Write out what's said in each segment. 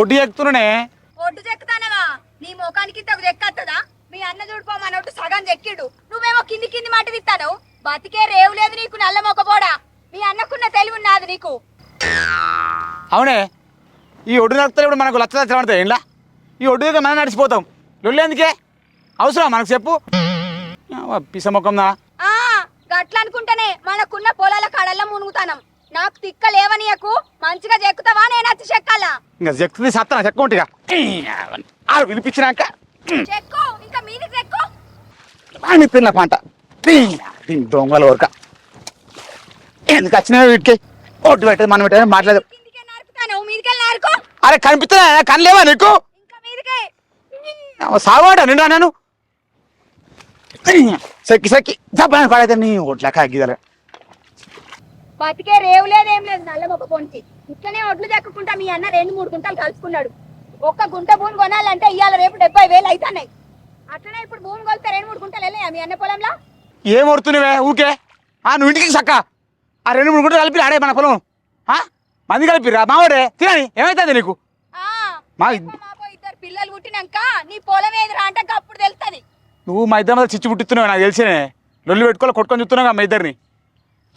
ఒడ్డు ఎక్కుతున్నానే ఒడ్డు చెక్కుతానవా? నీ ముఖానికి తగు చెక్కత్తదా మీ అన్న చూడిపోమని ఒట్టు సగం చెక్కిడు. నువ్వేమో కింది కింది మాట తిత్తాను బతికే రేవు లేదు నీకు నల్ల మొక్కపోడా మీ అన్నకున్న తెలివి ఉన్నది నీకు. అవునే. ఈ ఒడ్డు నడుపుతా ఇప్పుడు మనకు లచ్చ లచ్చలు పడతాయి ఏంలా? ఈ ఒడ్డు మనం నడిచిపోతాం. లొల్లి ఎందుకే? అవసరం మనకు చెప్పు? పిస ముఖందా? ఆ గట్ల అనుకుంటేనే మనకున్న పొలాల కడల్లో మునుగుతానం. నాకు తిక్క లేవనియకు మంచిగా చెక్కుతావా నేను వచ్చి చెక్కాలా? ఇంకా సత్తన? చెక్క ఉంటిగా? ఆ వినిపించినాక చెక్కు ఇంకా మీది చెక్కు. అని తిన్న పంట. దొంగల వరక ఎందుకు వచ్చినా వీటికి? ఒడ్డు పెట్టేది మనం పెట్టేది మాట్లాడదు. అరే కనిపిస్తున్నా కనలేవా నీకు? ఇంకా మీదికే. సావాడా నిండా నేను సక్కి సక్కి జబ్బని పడైతే నీ ఒడ్లక గిదల బతికే రేవు లేదు ఏం లేదు. నల్ల మొక్క పొంచి ఇట్లనే ఒడ్లు చెక్కుకుంటా మీ అన్న రెండు మూడు గుంటలు కలుసుకున్నాడు. ఒక్క గుంట భూమి కొనాలంటే ఇవాళ రేపు డెబ్బై వేలు అవుతున్నాయి అట్లనే ఇప్పుడు భూమి కొలితే రెండు మూడు గుంటలు వెళ్ళాయా మీ అన్న పొలంలో? ఏం ఒడుతున్నావే ఊకే ఆ నువ్వు ఇంటికి సక్క. ఆ రెండు మూడు గుంటలు కలిపి ఆడే మన పొలం? మంది కలిపిరా మావాడే తినని ఏమైతుంది నీకు? ఆ, మా ఇద్దరు పిల్లలు పుట్టినాక నీ పొలం ఏదిరా అంటే అప్పుడు తెలుస్తుంది. నువ్వు మా ఇద్దరి మీద చిచ్చు పుట్టిస్తున్నావు నాకు తెలిసినే. లొల్లి పెట్టుకోవాలి కొట్టుకొని చూస్తున్నావు మా ఇద్దరిని.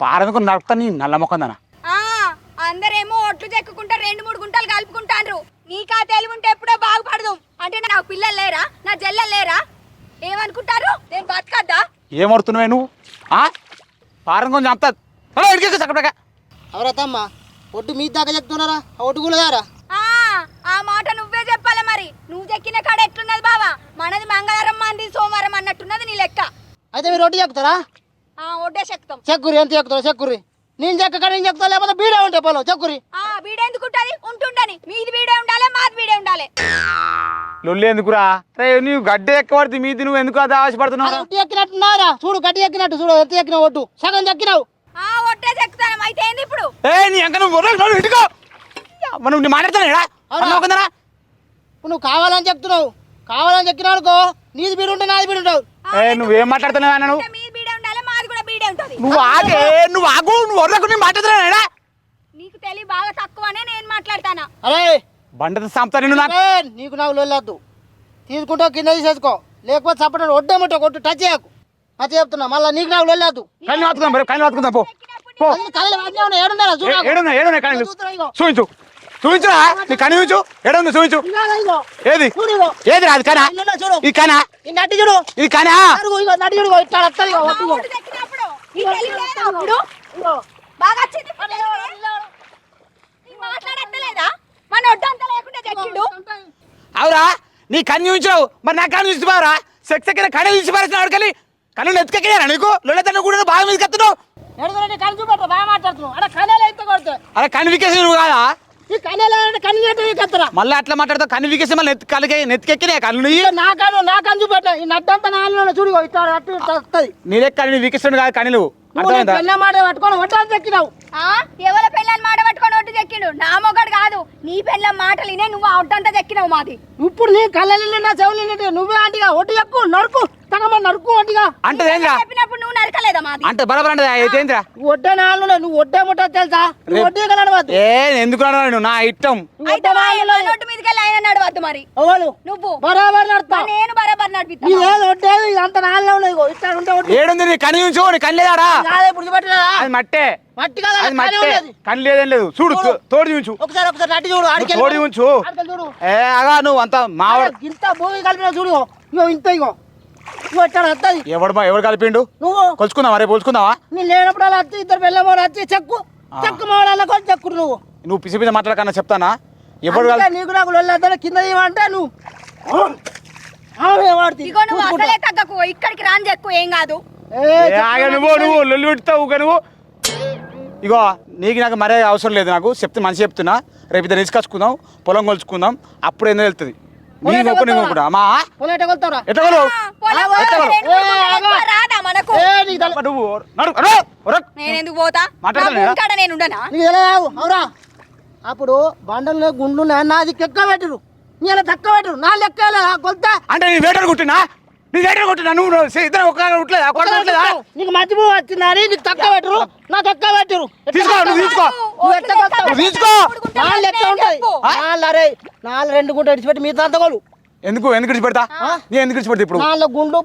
పారనుకు నడుపుతా నీ నల్ల మొక్కందనా ఆ అందరేమో ఒట్లు చెక్కుకుంటా రెండు మూడు గుంటలు కలుపుకుంటాండ్రు. నీకా తెలివి ఉంటే ఎప్పుడో బాగుపడదు. అంటే నాకు పిల్లలు లేరా? నా జల్లలు లేరా? ఏమనుకుంటారు? నేను బతకద్దా? ఏం ఒడుతున్నావే నువ్వు? ఆ? అలా ఇడికి చక్కడక ఎవరతమ్మ ఒడ్డు మీ దాకా చెప్తున్నారా? ఆ ఒడ్డు కూడా దారా ఆ ఆ మాట నువ్వే చెప్పాలి మరి. నువ్వు చెక్కిన కాడ ఎట్లున్నది బావా? మనది మంగళవారం మంది సోమవారం అన్నట్టున్నది నీ లెక్క. అయితే మీరు ఒడ్డు చెప్తారా ఒడ్డే చెక్తాం. చెక్కురి ఎంత చెప్తారా చెక్కురి నేను చెక్క నేను చెప్తా లేకపోతే బీడే ఉంటే పొలం చెక్కురి ఆ బీడెందుకుంటది ఉంటుండని. మీది బీడే ఉండాలి మాది బీడే ఉండాలి. లొల్లి ఎందుకురా? రే నువ్వు గడ్డ ఎక్కబడితే మీది నువ్వు ఎందుకు అది ఆశపడుతున్నావు ఒడ్డు ఎక్కినట్టున్నారా చూడు గట్టి ఎక్కినట్టు చూడు ఎంత ఎక్కిన ఒడ్డు. సగం చెక్కినావు. ఆ ఒడ్డే చెక్కుతాను అయితే ఏంది ఇప్పుడు? ఏ నీ అంక నువ్వు వదలకు, నడు, ఇటుకో. మనం నీ మాట్లాడుతున్నా అవునా? నువ్వు కావాలని చెప్తున్నావు. కావాలని చెక్కినావు అనుకో నీది బీడు ఉంటే నాది బీడు ఉంటావు ఆ, ఏ నువ్వేం మాట్లాడుతున్నావు నువ్వు అంటే మీది బీడే ఉండాలి బీడే ఉంటది నువ్వు ఆగే నువ్వు ఆగు నువ్వు వదలకు నేను? మాట్లాడుతున్నా నీకు తెలివి బాగా తక్కువనే నేను మాట్లాడతానా? అరే! బండ సంపుతా నిన్ను నాకు నీకు నాకు లొల్లొద్దు తీసుకుంటావు కింద తీసేసుకో. లేకపోతే చప్పట ఒడ్డేమంటే కొట్టు టచ్ చేయకు. టచ్ చెప్తున్నా మళ్ళీ నీకు నాకు లొల్లొద్దు కళ్ళు వాతుకుందాం కళ్ళు వాతుకుందాం పో. కళ్ళు ఏడున్నారా? చూడు. ఏడున్నా కళ్ళు. చూపించు చూపించురా? నీ కని చూపించు. ఏడుంది చూపించు. ఏది. ఏది అది కనా ఇది కనా ఈ నడ్డి చూడు. ఇది కనా నడ్డి చూడు అవురా? నీ కన్ను చూపించావు. మరి నా కన్ను చూసిపోరా సెక్స్ ఎక్కిన కన్ను చూసిపారేసిన వాడికెళ్ళి కన్ను ఎత్తుకెక్కినారా నీకు? లొల్లతన్న కూడా బాగా మీద కత్తున్నావు అరే కన్వికేషన్ కాదా? కన్ను మళ్ళీ అట్లా మాట్లాడతావు కన్వికేషన్ మళ్ళీ నెత్తి కళ్ళకి నెత్తికెక్కినాయి కళ్ళు నీ నా కన్ను నా కన్ను చూపెట్ట. ఈ నడ్డంతా నాలుగు చూడు. ఇట్లా నీ లెక్క కన్ను వీకేషన్ కాదు కన్నులు. నువ్వు పెళ్ళ మాట పట్టుకొని ఎవరి పెళ్ళని మాట పట్టుకొని నా మొగడు కాదు. నీ పెళ్ళ మాటలు నువ్వు ఆ ఒడ్డంతా చెక్కినావు మాది. ఇప్పుడు నీ కళ్ళని నా చెవులు నువ్వే అంటిగా నడుపు అంటే ఏంద్రా చెప్పినప్పుడు నువ్వు నరకలేదా మాది? అంటే బరాబర్ అంటే అయితేంద్రా? ఒడ్డే నాలుగు నువ్వు ఒడ్డే ముట్ట తెలుసా? నువ్వు ఒడ్డే నడవద్దు. ఏ ఎందుకు అన్నావు నా ఇష్టం. నువ్వు అయితే మా నాలుగు నోటు మీదకి వెళ్ళి ఆయన నడవద్దు మరి. ఎవరు? నువ్వు. బరాబర్ నడుతా నేను బరాబర్ నడిపిస్తా. ఇది ఏది ఒడ్డేది ఇదంతా నాలుగు ఇగో ఇట్లా ఉంటే ఒడ్డు ఏడుంది నీ కన్ను చూపించు నీ కన్ను లేదాడా? కాదే ఇప్పుడు చూపెట్టరా అది మట్టే. మట్టి కదా అది మట్టే. లేదేం లేదు. చూడు తోడు చూపించు. ఒకసారి ఒకసారి నట్టి చూడు ఆడికి తోడి ఉంచు ఏ అగా నువ్వు అంత మావాడు ఇంత భూమి కలిపిన చూడు ఇంత ఇగో. ఎవడు బా- ఎవడు కలిపిండు? నువ్వు? కొలుచుకుందావా రేపు కొలుచుకుందావా నీ లేనప్పుడు అలా వచ్చి ఇద్దరు పిల్లలు వచ్చి చెక్కు. చెక్కు మోడాల కొంచెం చెక్కుడు నువ్వు. నువ్వు పిసి పిసి మాట్లాడకన్నా చెప్తానా? ఎవడు నీకు నాకు లొల్లేద్దాను కింద తీయమంటే నువ్వు. ఇగో నువ్వు. అసలే తగ్గకు ఇక్కడికి రాని చెక్కు ఏం కాదు. నువ్వు నువ్వు లొల్లి పెడతావు నువ్వు. ఇగో నీకు నాకు మరే అవసరం లేదు నాకు. చెప్తే మంచి చెప్తున్నా. రేపు ఇద్దరు తీసుకొచ్చుకుందాం పొలం కొలుచుకుందాం. అప్పుడు ఏందో వెళ్తుంది నీ పొలం ఒక్క నేను కొలుస్తావా? కూడా అమ్మా పొలం ఎట్ట కొలుతావురా? ఎట్లా కొలు? రాదా మనకు? నువ్వు. నేను ఎందుకు పోతా? నా నేను. ఉండనా? అవురా అప్పుడు బండల్లో గుండ్లు నాది చెక్క పెట్టరు. నీ అలా తక్కువ పెట్టరు. నా లెక్క కొలత? అంటే నీ వేటలు కొట్టినా? నీ వేటలు కొట్టినా? నువ్వు ఇద్దరు ఒక్క కొట్టలేదా కొట్ట కొట్టలేదా నీకు మధ్య వచ్చిందని నీకు తక్కువ పెట్టరు. నా తక్కువ పెట్టరు. తీసుకో నువ్వు తీసుకో. నువ్వు? తీసుకో. నాలుగు ఎట్లా ఉంటాయి. నాలుగు అరే నాలుగు రెండు గుంట ఇడిచిపెట్టి మీ తంతగోలు ఎందుకు? ఎందుకు విడిచిపెడతా నేను ఎందుకు విడిచిపెడతా ఇప్పుడు? గుండు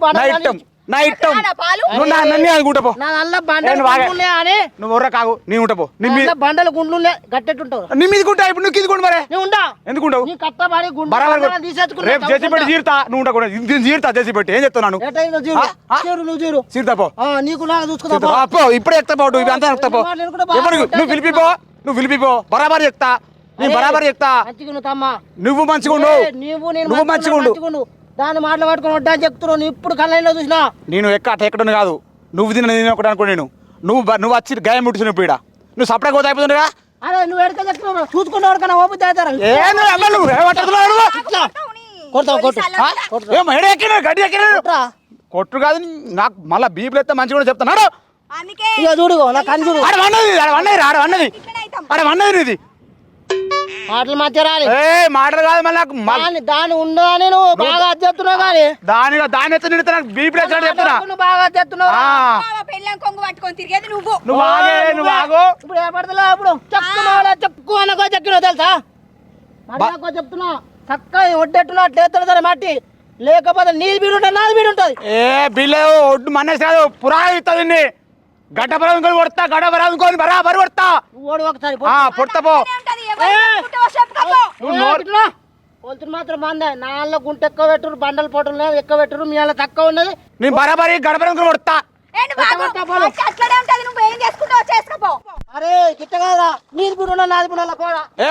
నా ఇట్టం నా పాలు? నువ్వు నా నన్ను అనుకుంటా పో. నా నల్ల బండలు గుండ్లు అని. నువ్వు ఉర్ర కాగు నీ ఉంటా పో. నీ మీద బండలు గుండ్లు గట్టెట్టుంటావు. నీ మీదకుంటా ఇప్పుడు నువ్వు కిందకుంటు మరే. నువ్వు ఉండా? ఎందుకు ఉండవు? నీ కట్టబడి గుండు. బరాబర్ రేపు చేసి పెట్టి చీరుతా. నువ్వు ఉంటా కూడా దీన్ని చీరుతా చేసి పెట్టి. ఏం చెప్తున్నాను ఎటైందో జీరు? జీరు నువ్వు జీరు చీరుతా పో. ఆ, నీకు చూసుకుందా. ఆ, పో. ఇప్పుడే ఎక్కుతా పో. నువ్వు అంతా ఎక్కుతా పో నువ్వు పిలిపిపో నువ్వు పిలిపిపో బరాబర్ ఎక్కుతా నేను బరాబర్ నువ్వు తమ్మా. నువ్వు మంచిగా నువ్వు నేను నువ్వు మంచిగుండు. దాన్ని మాటలు పట్టుకొని వడ్డా చెప్తున్నావు. నువ్వు ఇప్పుడు కళ్ళలో చూసినా. నేను ఎక్క అట్ట ఎక్కడని కాదు. నువ్వు తిన నేను ఒకటి అనుకో నేను. నువ్వు నువ్వు వచ్చి గాయం ముట్టిన పీడ నువ్వు సపరేట్ పోతే అయిపోతుండగా? అరే నువ్వు ఎడక చెప్తున్నావు చూసుకున్న ఎవరికైనా ఓపిక అవుతారా ఏ నువ్వు అమ్మ నువ్వు ఏమంటున్నావు నువ్వు? ఇట్లా కొడతావు కొట్టు. ఆ? ఏం ఎడ ఎక్కినా గడ్డి ఎక్కినా కొట్టురా. కొట్టు కాదు నాకు మళ్ళీ బీపులు ఎత్తే మంచిగా కూడా చెప్తున్నాడు అందుకే ఇక చూడు నా కన్ను చూడు. ఆడ వన్నది మాటలు మధ్య రాని ఏ మాటలు కాదు మళ్ళీ నాకు దాని దాని ఉండదని నువ్వు బాగా అది చెప్తున్నావు కానీ. దానిగా దాని ఎత్తే నిడితే నాకు బీపులు ఎత్తాడు చెప్తున్నా? నువ్వు బాగా చెప్తున్నావు ఆ, బావ పెళ్ళాం కొంగు పట్టుకొని తిరిగేది నువ్వు. నువ్వు ఆగే నువ్వు. ఆగు. ఇప్పుడు ఏ పడతలే ఇప్పుడు? చెప్తున్నావు చెప్పుకో అనకో చెప్పినావు తెలుసా? మళ్ళీ చెప్తున్నా చక్కగా ఒడ్డెట్టున్నా అట్లా ఎత్తాడు సరే మట్టి లేకపోతే నీది బీడు ఉంటుంది నాది బీడు ఉంటుంది ఏ బిల్లు ఒడ్డు మన్నేసి కాదు పురా ఇస్తుంది గడ్డ బరాదు కొడతా గడ్డ బరాదు బరాబర్ కొడతా. నువ్వు ఓడి ఒకసారి పో. ఆ పొడతా పో. ఇట్లనే ఉంటది. ఎవరు చెప్పుకుంటావో చెప్పుకోపో. నువ్వు ఏ, నోరు ఇట్లా. కొలుతురు మాత్రం మందే. నాలుగు గుంట ఎక్కువ పెట్టురు బండలు పొట్టలు ఎక్కువ పెట్టురు మీ వాళ్ళ తక్కువ ఉన్నది. నేను బరాబరి గడబరం కొడతా. అరే గిట్ట కాదా నీది నాది బీడు పోరా. ఏ?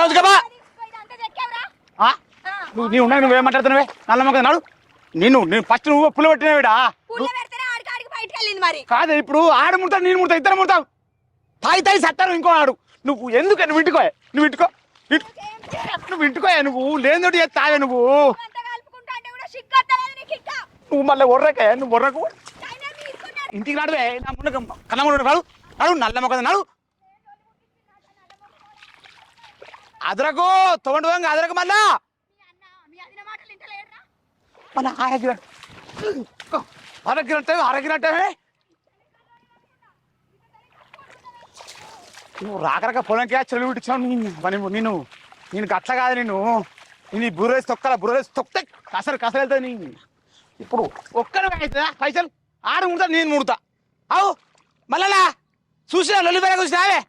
నువ్వు నీ నువ్వేం మాట్లాడుతున్నావే? నల్లమ్మ కదా నాడు. నిన్ను నేను ఫస్ట్ నువ్వు పుల్ల పెట్టినవిడా పుల్ల పెడితేనే ఆడికి ఆడికి బయటికి వెళ్ళింది మరి. కాదు ఇప్పుడు ఆడు ముడతావు నేను ముడతావు ఇద్దరు ముడతావు తాయి తాయి సత్తారు ఇంకో ఆడు. నువ్వు ఎందుకు నువ్వు ఇంటికో నువ్వు ఇంటికో. ఇటు- నువ్వు ఇంటికో నువ్వు. లేనిదోటి తావే నువ్వు. అంటే నువ్వు మళ్ళీ ఒర్రకే నువ్వు ఒర్రకు. ఇంటికి నాడువే నా ముందు కన్నమ్మ నాడు నాడు నల్లమ్మ కదా నాడు అదరకు తోండు అదరకు మళ్ళా. మీ అన్న మీ అదిన మాటలు ఇంటలేడురా నువ్వు రాకరక పొలంకి చెరువు ఇచ్చావు పని నేను నేను గట్ల కాదు నేను నేను ఈ బుర్రేసి తొక్కల బుర్రేసి తొక్కితే కసరు కసరు వెళ్తా నీ ఇప్పుడు ఒక్కరు అవుతుందా పైసలు? ఆడు ముడతా నేను ముడతా. అవు మళ్ళా చూసినా లొల్లి పేర చూసినావే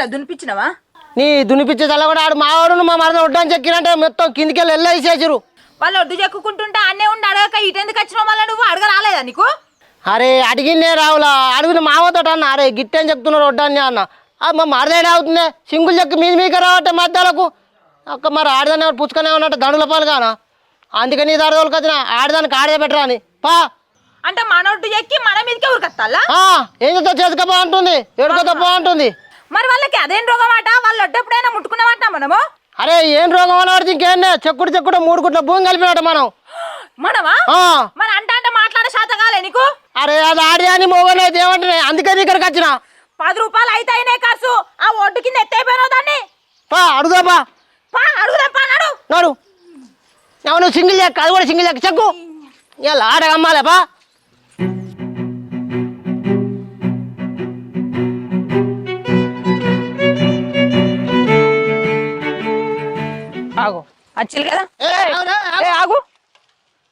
వచ్చిందా దునిపించినవా? నీ దునిపించే తల కూడా ఆడు మావాడు మా మరద ఒడ్డని చెక్కినంటే మొత్తం కిందికి వెళ్ళి వెళ్ళేసేసారు వాళ్ళు ఒడ్డు చెక్కుకుంటుంటే అన్నే ఉండి అడగక ఇటెందుకు వచ్చినావు మళ్ళీ నువ్వు? అడగ రాలేదా నీకు? అరే అడిగిందే రావులా. అడిగిన మావతో అన్న. అరే గిట్టని చెప్తున్నారు వడ్డాన్ని అన్న. మా మరదేడ అవుతుందే? సింగుల్ చెక్కి మీద మీక రావట్టే మధ్యలకు. అక్క మరి ఆడదాన్ని ఎవరు పుచ్చుకనే ఉన్నట్టు దండుల పాలు కానా? అందుకని నీ దడదోళ్ళకి వచ్చిన ఆడదానికి ఆడే పెట్టరా అని. పా. అంటే మన ఒడ్డు ఎక్కి మన మీదకే ఉరకత్తాలా? ఏం చేస్తా చేసుకపో అంటుంది. ఎడుకోతో పో అంటుంది. మరి వాళ్ళకి అదేం రోగం అట వాళ్ళు ఒడ్డు ఎప్పుడైనా ముట్టుకున్నామంట మనము? అరే ఏం రోగం అని ఇంకేం చెక్కుడు చెక్కుడు మూడు గుట్ల భూమి కలిపినట్టు మనం. మనమా? ఆ, మరి అంట అంటే మాట్లాడే శాత కాలే నీకు? అరే అది ఆడి అని మోగనే ఏమంటే అందుకని ఇక్కడికి వచ్చిన. పది రూపాయలు అయితే అయినాయి ఖర్చు. ఆ ఒడ్డు కింద ఎత్తైపోయినావు దాన్ని? పా అడుగుదాపా పా. అడుగుదాం పా నడు. నాడు. అవును సింగిల్ చెక్ అది కూడా సింగిల్ చెక్ చెక్కు. ఇలా ఆడ అమ్మాలేపా వచ్చిల్లు కదా? ఏ, ఆగు.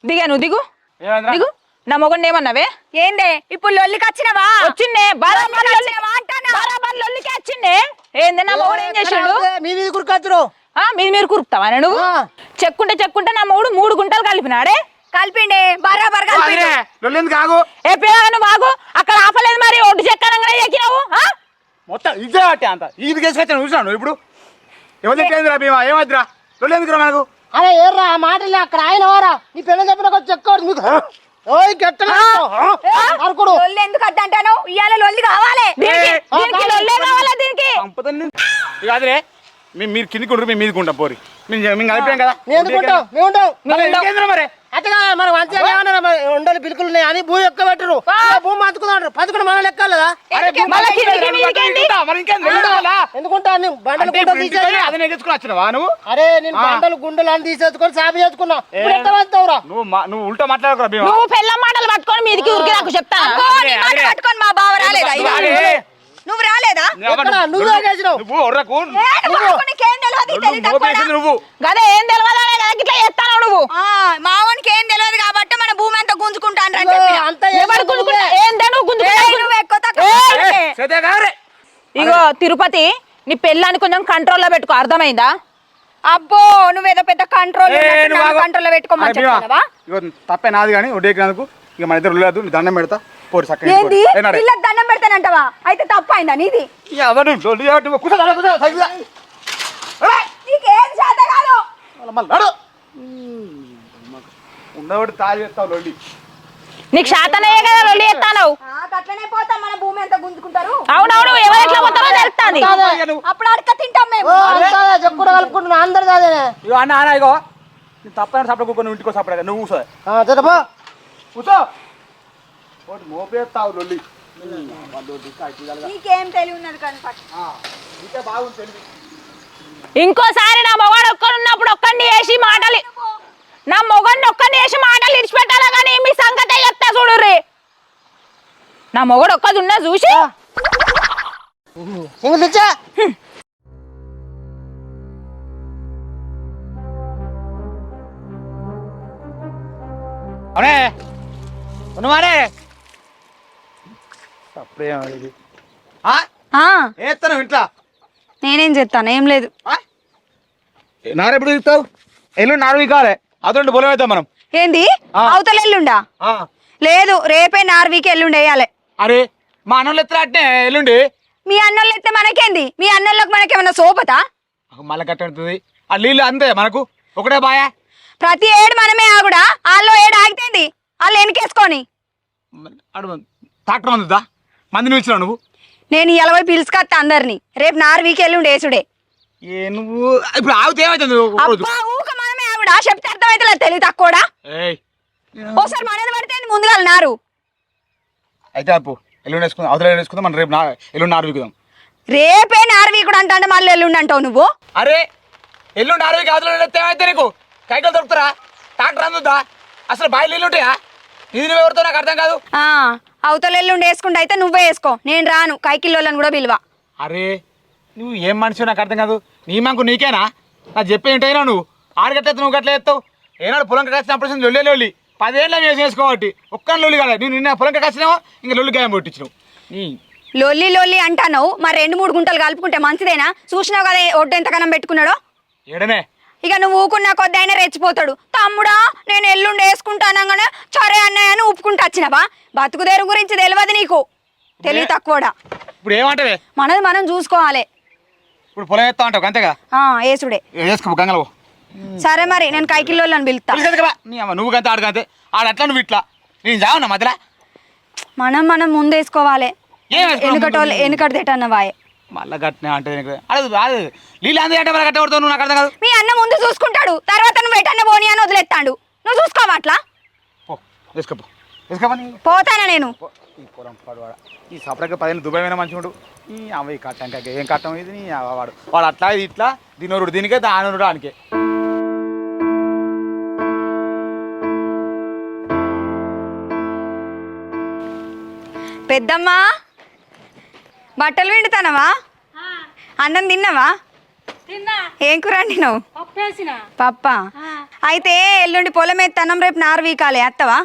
దిగా నువ్వు దిగు. ఏమైందిరా? దిగు. నా మొగండి ఏమన్నావే? ఏందే? ఇప్పుడు లొల్లికి వచ్చినవా వచ్చిండే బరాబర్ లొల్లి- అంటానా? బరాబర్ లొల్లికి వచ్చిండే ఏంది నా మొగుడు ఏం చేసిండు మీ మీద కురుకొచ్చురు ఆ, మీరు మీరు కురుకుతావా నువ్వు ఆ. చెక్కుంటే చెక్కుంటే నా మొగుడు మూడు గుంటలు కలిపినాడే. కలిపిండే. బరాబర్ కలిపిండు. అదిరే, ఆగు ఏ పిల్లగా నువ్వు ఆగు. అక్కడ ఆపలేదు మరి. ఒడ్డు చెక్కనంగానే ఎక్కినావు. ఆ? మొత్తం ఇదే అట్టే అంత. ఇది కేసుకొచ్చాను చూసాను ఇప్పుడు? ఎవరు తిట్టేందిరా భీమా? ఏమద్దురా లొల్లి ఎందుకురా మనకు? అరే ఏర్రా ఆ మాటలు అక్కడ. ఆయన వారా నీ పిల్లలు చెప్పిన ఒక చెక్కోడు మీకు ఓయ్ గట్టలు అరకుడు లొల్లి ఎందుకు అద్దంటాను ఇవాళ లొల్లి కావాలి. దీనికి లొల్లే కావాలా మీరు కిందికి ఉండరు మేము మీదకి ఉంటాం పోరి. మేము మేము కలిపాం కదా. మేము ఎందుకుంటాం మేము ఉంటాం మరి. అట్లా మనం మంచిగా ఏమన్నా మరి ఉండలు పిలుకులు ఉన్నాయి అని భూమి ఎక్క పెట్టరు భూమి పంచుకుందాం పంచుకుని మనం ఇంకేంది? ఎందువల్ల? ఎందుకుంటా బండలు నువ్వు? అరే నేను బండలు గుండెలు అని తీసేసుకొని సాపి చేసుకున్నా. ఇప్పుడు ఎంత వస్తావురా నువ్వు నువ్వు ఉల్టా మాట్లాడకురా భీమా. నువ్వు పెళ్ళ మాటలు పట్టుకొని మీదికి ఊరికి నాకు చెప్తా పట్టుకొని మా బావ రాలేదా? నువ్వు రాలే. నువ్వు రాలేదా ఎక్కడ? నువ్వే. నువ్వు ఒర్రకు నువ్వు నువ్వు నువ్వు గదే ఏం తెలియదానే కదా ఇట్లా చేస్తాను నువ్వు. ఆ, మావోనికి ఏం తెలియదు కాబట్టి మన భూమి అంతా గుంజుకుంటాను అని నువ్వే. ఏందే నువ్వు. నువ్వు కారే. ఇగో తిరుపతి నీ పెళ్ళాన్ని కొంచెం కంట్రోల్లో పెట్టుకో. అర్థమైందా? అబ్బో నువ్వేదో పెద్ద కంట్రోల్ నువ్వు. కంట్రోల్ పెట్టుకోమని తప్పే నాది కానీ ఇక మన ఇద్దరు లేదు నీ దండం పెడతా. పోరు చక్కగా ఏంది? ఏనాడే? పిల్లకి దండం పెడతానంటవా? అయితే తప్పు అయిందా నీది ఎవరు నీకేం చేత కాదు. ఉన్నవాడు తాగి చేస్తావు లొల్లి. నీకు కదా లొల్లి ఎత్తాను పోతాం మన భూమి ఎంత గుంజుకుంటారు. అవునవును ఎవరు ఎట్లా పోతారో తెలుస్తాంది. ఇక నువ్వు అప్పుడు అడక తింటాం మేము. ఓ, అంతా చెప్పుకుంటూ కలుపుకుంటున్నా అందరిది అదేనే ఇగో అన్న అన్న ఇగో. నేను తప్పని సపడ ఇంటికో సపడ నువ్వు కూర్చో. ఒకటి మోపేస్తావు లొల్లి. నీకేం తెలివి ఉన్నది కానీ పట్టు. ఇంకా బాగుంది తెలివి. ఇంకోసారి నా మొగాడు ఒక్కడున్నప్పుడు ఒక్కడిని వేసి మాటలు నా మొగడిని ఒక్కడిని వేసి మాటలు ఇడిచిపెట్టాలా కానీ మీ సంగతే చెప్తా చూడుర్రి. నా మొగడు ఒక్కది ఉన్నా చూసి అవునే. ఉన్నవారే అప్పుడే ఆ, ఏస్తాను ఇంట్లో? నేనేం చెప్తాను ఏం లేదు. నారు ఎప్పుడు తీస్తావు ఎల్లుండి నారు కాలే అదొండి పొలం వేద్దాం మనం. ఏంది. అవతల ఎల్లుండా? ఆ. లేదు రేపే నార్వీకి ఎల్లుండి వేయాలి. అరే మా అన్నంలో ఎత్తురా అట్నే ఎల్లుండి? మీ అన్నోళ్ళు ఎత్తే మనకేంది? మీ అన్నోళ్ళకి మనకేమన్నా సోపతా మళ్ళీ కట్టడుతుంది ఆ నీళ్ళు అంతే మనకు? ఒకటే బాయా? ప్రతి ఏడు మనమే ఆగుడా? వాళ్ళు ఏడు ఆగితేంది? వాళ్ళు వెనకేసుకొని అడుగు ట్రాక్టర్ మందుదా మంది నువ్వు ఇచ్చినావు నువ్వు? నేను ఇలవై పిలుచుకొస్తా అందరిని. రేపు నార్వీకి ఎల్లుండి వేసుడే ఏ నువ్వు? ఇప్పుడు ఆగితే ఏమవుతుంది ఒక రోజు? అబ్బా ఊక మనమే ఆగుడా చెప్తే అర్థమైతే తెలివి తక్కువడా? ఏయ్. ఓసారి మనది పడితే ముందుగా నారు. అయితే అప్పు ఎల్లుండి వేసుకుందాం. అవతల ఎల్లుండి వేసుకుందాం మనం రేపు నా ఎల్లుండి నారు వీకుదాం రేపే నార్వీకుడు అంటా అంటే మళ్ళీ ఎల్లుండి అంటావు నువ్వు? అరే ఎల్లుండి నారు వీకి అవతల ఎల్లుండి ఏమైతే నీకు? కైకలు దొరుకుతారా? ట్రాక్టర్ అందుద్దా? అసలు బాయిలు నీళ్ళు ఉంటాయా? ఇది నువ్వు ఎవరితో నాకు అర్థం కాదు. ఆ, అవతల ఎల్లుండి వేసుకుంటే అయితే నువ్వే వేసుకో. నేను రాను. కైకిల్లోళ్ళని కూడా పిలువ. అరే నువ్వు ఏం మనిషి నాకు అర్థం కాదు. నీ మంకు నీకేనా? నాకు చెప్పే ఏంటైనా నువ్వు? ఆడగట్టే నువ్వు గట్ల ఎత్తావు ఏనాడు పొలం కట్టినప్పుడు లొల్లి. లొల్లి పదేళ్ళ చేసుకోబట్టి ఒక్క లొల్లి కాదు నువ్వు నిన్న పొలం కట్టినావు ఇంకా లొల్లి గాయం కొట్టించినావు. నీ లొల్లి లొల్లి అంటాను మరి రెండు మూడు గుంటలు కలుపుకుంటే మంచిదేనా? చూసినావు కదా ఒడ్డు ఎంతకనం పెట్టుకున్నాడో? ఏడనే. ఇక నువ్వు ఊకున్నా కొద్ది అయినా రెచ్చిపోతాడు. తమ్ముడా నేను ఎల్లుండి వేసుకుంటానగానే సరే అన్నయ్య అని ఒప్పుకుంటా వచ్చినవా? బతుకుదేరు గురించి తెలియదు నీకు. తెలివి తక్కువడా? ఇప్పుడు ఏమంటావే మనది మనం చూసుకోవాలి. ఇప్పుడు పొలం ఎత్తా అంటావు అంతేగా? ఆ ఏసుడే. వేసుకో గంగలో సరే మరి నేను కైకిల్లోళ్ళని పిలుస్తా. నువ్వు గంత ఆడకంతే ఆడ అట్లా నువ్వు ఇట్లా. నేను చావన్నా మధ్యలో? మనం మనం ముందు వేసుకోవాలి. ఏం వేసుకోవాలి? ఎనుకటోళ్ళు ఎనుకటి తిట్టన్నవాయే మళ్ళా కట్టినా అంటే అదే అదే నీళ్ళు అంది అంటే మళ్ళీ కట్టబడుతావు నువ్వు నాకు అర్థం కాదు. మీ అన్న ముందు చూసుకుంటాడు తర్వాత నువ్వు ఎటన్న పోనీ అని వదిలేస్తాడు. నువ్వు చూసుకోవా అట్లా? వేసుకోపో పోతానా నేను. ఈ పొలం పడవాడ. ఈ సపరేట్గా పదిహేను దుబాయ్ అయినా మంచిగా ఈ అమ్మ ఈ కట్టం కాక ఏం కట్టం ఇది నీ వాడు. వాడు అట్లా ఇది ఇట్లా దీనోరుడు దీనికే దానోరుడు దానికే. పెద్దమ్మా బట్టలు పిండుతానవా? అన్నం తిన్నావా? తిన్నా. ఏం కూర నువ్వు పప్ప? అయితే ఎల్లుండి పొలం ఎత్తనం రేపు నారు వీకాలి అత్తవా?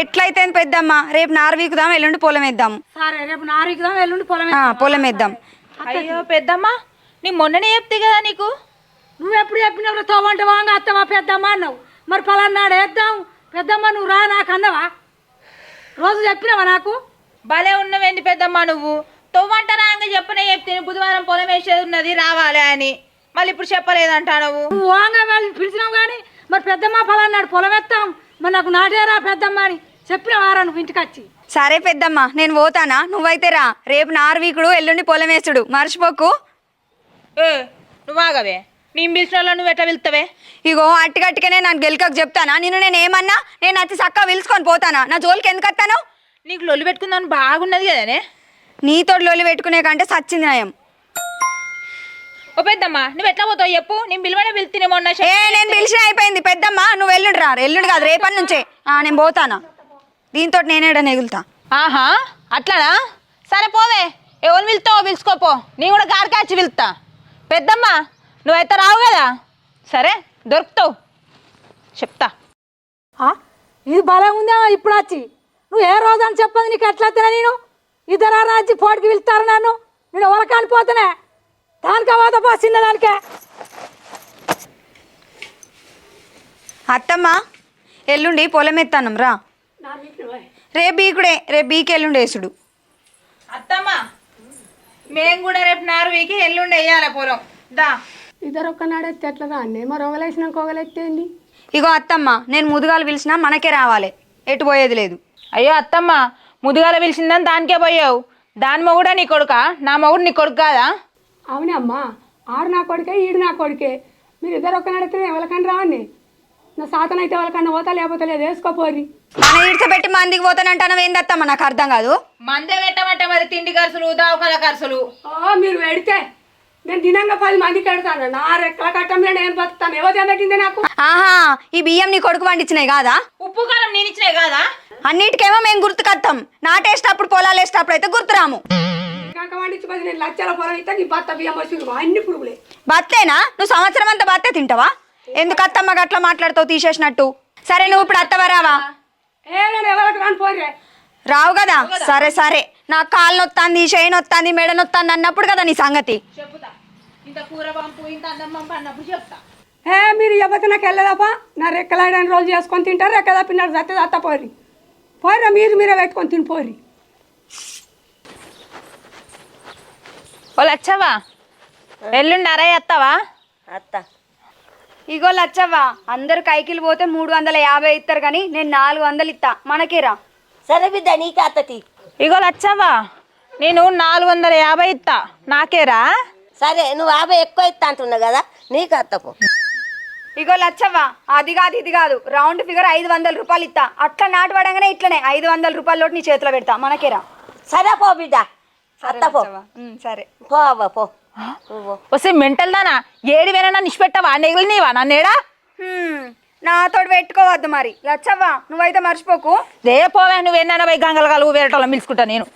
ఎట్లయితే పెద్దమ్మ రేపు నారు వీకుదాం ఎల్లుండి పొలం వేద్దాం సరే రేపు నార్వికదాం ఎల్లుండి పొలం వేద్దాం అయ్యో పెద్దమ్మ నీ మొన్ననే చెప్తే కదా నీకు? నువ్వు ఎప్పుడు చెప్పినప్పుడు తోవంట వాంగ అత్తవా పెద్దమ్మ అన్నావు. మరి పలానాడు వేద్దాం పెద్దమ్మ నువ్వు రా నాకు అన్నవా రోజు చెప్పినావా నాకు? భలే ఉన్నవేంటి పెద్దమ్మ నువ్వు? తొవ్వంట రాంగ చెప్పనే చెప్తే బుధవారం పొలం వేసేది ఉన్నది రావాలి అని. మళ్ళీ ఇప్పుడు చెప్పలేదంటా నువ్వు వాంగ వాళ్ళు పిలిచినావు కానీ మరి పెద్దమ్మ పలానాడు పొలం ఎత్తాం మరి నాకు నాటేరా పెద్దమ్మ అని చెప్పినవారా నువ్వు ఇంటికి వచ్చి సరే పెద్దమ్మ నేను పోతానా? నువ్వైతే రా. రేపు నార్వీకుడు ఎల్లుండి పొలం వేసుడు మర్చిపోకు. ఏ నువ్వు ఆగవే. నేను పిలిచిన వాళ్ళు నువ్వు ఎట్లా పిలుస్తావే? ఇగో అట్టిగట్టిగానే నాకు గెలికకు చెప్తానా? నేను నేను ఏమన్నా? నేను అతి చక్కగా పిలుచుకొని పోతానా? నా జోలికి ఎందుకు వస్తాను? నీకు లొల్లి పెట్టుకుందాని బాగున్నది కదనే? నీతో లోలి పెట్టుకునే కంటే సచ్చింది నయం. ఓ పెద్దమ్మ నువ్వు ఎట్లా పోతావు చెప్పు? నేను పిలువనే పిలుతీనే మొన్న ఏ నేను పిలిచిన అయిపోయింది. పెద్దమ్మ నువ్వు ఎల్లుండి రా. ఎల్లుండి కాదు రేపటి నుంచే. ఆ, నేను పోతానా? దీంతో నేనేడ నెగులుతా. ఆహా అట్లానా? సరే పోవే. ఎవరు పిలుస్తావో పిలుచుకోపో నేను కూడా గారికాచి పిలుస్తా పెద్దమ్మ నువ్వైతే రావు కదా? సరే దొరుకుతావు. చెప్తా. ఆ? ఇది బలం ఉందా? ఇప్పుడు వచ్చి. నువ్వు ఏ రోజు అని చెప్పదు నీకు ఎట్లా తినా నేను? ఇద్దరు రాజు పోటీకి వెళ్తారు నన్ను. నేను ఎవరికాని పోతానే దానికే పోతా పో చిన్నదానికే అత్తమ్మ ఎల్లుండి పొలం ఎత్తానం రా. రేపు బీకుడే రేపు బీకి ఎల్లుండి వేసుడు. అత్తమ్మ మేము కూడా రేపు నారువీకి ఎల్లుండి వేయాలి పొలం. దా. ఇద్దరు ఒక్కనాడెత్తే ఎట్లా రాండి మరి ఒకలేసినాక ఒకలెత్తేంది ఇగో అత్తమ్మ నేను ముదుగాలు పిలిచినా మనకే రావాలి. ఎటు పోయేది లేదు. అయ్యో అత్తమ్మ ముదుగాల పిలిచిందని దానికే పోయావు. దాని మొగుడా నీ కొడుక? నా మొగుడు నీ కొడుకు కాదా? అవునే అమ్మా ఆడు నా కొడుకే ఈడు నా కొడుకే. మీరు ఇద్దరు ఒక్కనాడెత్తే ఎవరికన్నా రావండి నా సాతన అయితే ఎవరికన్నా పోతా లేకపోతే లేదు వేసుకోపోరి మన ఇడిచబెట్టి మందికి పోతానంటాను ఏందత్తమ్మ నాకు అర్థం కాదు. మందే పెట్టమంటే మరి తిండి ఖర్చులు దావకాల ఖర్చులు. ఓ మీరు పెడితే నేను దినంగా పది మందికి పెడతాను. నా రెక్కల కట్టం మీద నేను బతుకుతాను. ఎవరు పెట్టింది నాకు? ఆహా ఈ బియ్యం నీ కొడుకు వండించినాయి కాదా? ఉప్పు కారం నేను ఇచ్చినాయి కాదా? అన్నిటికేమో మేము గుర్తుకత్తాం. నాటేసేటప్పుడు పొలాలు వేసేటప్పుడు అయితే గుర్తురాము. కాక వండించి పది నేను లక్షల పొలం ఇస్తే నీ భర్త బియ్యం వచ్చి అన్ని పురుగులే. బత్తేనా? నువ్వు సంవత్సరం అంతా బత్తే తింటావా? ఎందుకు అత్తమ్మ గట్లా మాట్లాడుతావు తీసేసినట్టు? సరే నువ్వు ఇప్పుడు అత్తవా రావా? ఏ నేను ఎవరికి రాని పోరే రావు కదా? సరే సరే. నా కాలు నొత్తాంది చేయి నొత్తాంది మెడ నొత్తాంది అన్నప్పుడు కదా నీ సంగతి. ఏ మీరు ఇవ్వతే నాకు వెళ్ళదప్పా నా రెక్కలాడని రోజు చేసుకొని తింటారు రెక్క తప్పినాడు సత్తే దత్త పోరి పోయిరా మీరు మీరే పెట్టుకొని తిని పోరి వాళ్ళు వచ్చావా ఎల్లుండి అరయ్య వస్తావా అత్త. ఇగో లచ్చవ్వా అందరు కైకిలు పోతే మూడు వందల యాభై ఇస్తారు కానీ నేను నాలుగు వందలు ఇస్తా మనకేరా సరే బిడ్డ నీకే అత్తతి ఇగో లచ్చవ్వా నేను నాలుగు వందల యాభై ఇస్తా నాకేరా సరే నువ్వు యాభై ఎక్కువ ఇస్తా అంటున్నావు కదా నీకు అత్తపు ఇగో లచ్చవ్వా అది కాదు ఇది కాదు. రౌండ్ ఫిగర్ ఐదు వందల రూపాయలు ఇస్తా అట్లా నాటు పడంగానే ఇట్లనే ఐదు వందల రూపాయల లోటు నీ చేతిలో పెడతా. మనకేరా. సరే పో బిడ్డ. సరే పో. వస్తే మెంటల్ దానా ఏడు వేనా నిష్పెట్టావా నెగిలినీవా నన్నేడా హ్మ్, నాతోటి పెట్టుకోవద్దు మరి. లచ్చవ్వా నువ్వైతే మర్చిపోకు. రే పోవే నువ్వు ఎన్న పోయి గంగలు కలుగు వేరేటోళ్ళని పిలుచుకుంటా నేను.